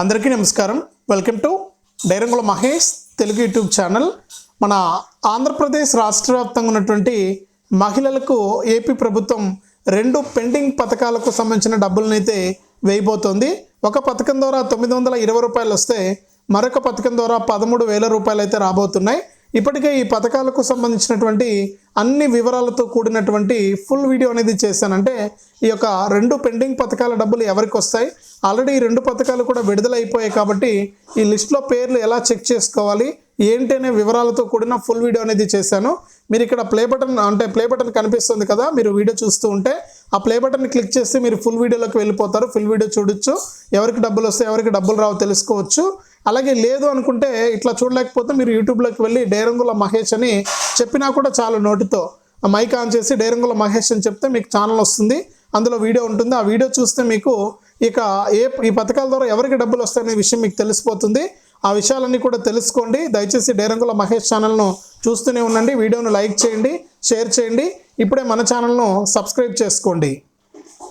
అందరికీ నమస్కారం. Welcome to డైరంగుల మహేష్ తెలుగు యూట్యూబ్ ఛానల్. మన ఆంధ్రప్రదేశ్ రాష్ట్ర వ్యాప్తంగా ఉన్నటువంటి మహిళలకు ఏపీ ప్రభుత్వం రెండు పెండింగ్ పథకాలకు సంబంధించిన డబ్బులనైతే వేయబోతోంది. ఒక పథకం ద్వారా తొమ్మిది వందల ఇరవై రూపాయలు వస్తే మరొక పథకం ద్వారా పదమూడు వేల రూపాయలు అయితే రాబోతున్నాయి. ఇప్పటికే ఈ పథకాలకు సంబంధించినటువంటి అన్ని వివరాలతో కూడినటువంటి ఫుల్ వీడియో అనేది చేశాను అంటే ఈ యొక్క రెండు పెండింగ్ పథకాల డబ్బులు ఎవరికి వస్తాయి? ఆల్రెడీ ఈ రెండు పథకాలు కూడా విడుదల అయిపోయాయి కాబట్టి ఈ లిస్ట్లో పేర్లు ఎలా చెక్ చేసుకోవాలి? ఏంటి అనే వివరాలతో కూడిన ఫుల్ వీడియో అనేది చేశాను. మీరు ఇక్కడ ప్లే బటన్ అంటే ప్లే బటన్ కనిపిస్తుంది కదా మీరు వీడియో చూస్తూ ఉంటే ఆ ప్లే బటన్ క్లిక్ చేస్తే మీరు ఫుల్ వీడియోలోకి వెళ్ళిపోతారు. ఫుల్ వీడియో చూడొచ్చు. ఎవరికి డబ్బులు వస్తాయి ఎవరికి డబ్బులు రావు తెలుసుకోవచ్చు. అలాగే లేదు అనుకుంటే ఇట్లా చూడలేకపోతే మీరు యూట్యూబ్లోకి వెళ్ళి డేరంగుల మహేష్ అని చెప్పినా కూడా చాలు నోటితో. మైక్ ఆన్ చేసి డైరంగుల మహేష్ అని చెప్తే మీకు ఛానల్ వస్తుంది. అందులో వీడియో ఉంటుంది. ఆ వీడియో చూస్తే మీకు ఇక ఏ ఈ పథకాల ద్వారా ఎవరికి డబ్బులు వస్తాయనే విషయం మీకు తెలిసిపోతుంది. ఆ విషయాలన్నీ కూడా తెలుసుకోండి. దయచేసి డైరంగుల మహేష్ ఛానల్ను చూస్తూనే ఉండండి. వీడియోను లైక్ చేయండి షేర్ చేయండి. ఇప్పుడే మన ఛానల్ను సబ్స్క్రైబ్ చేసుకోండి.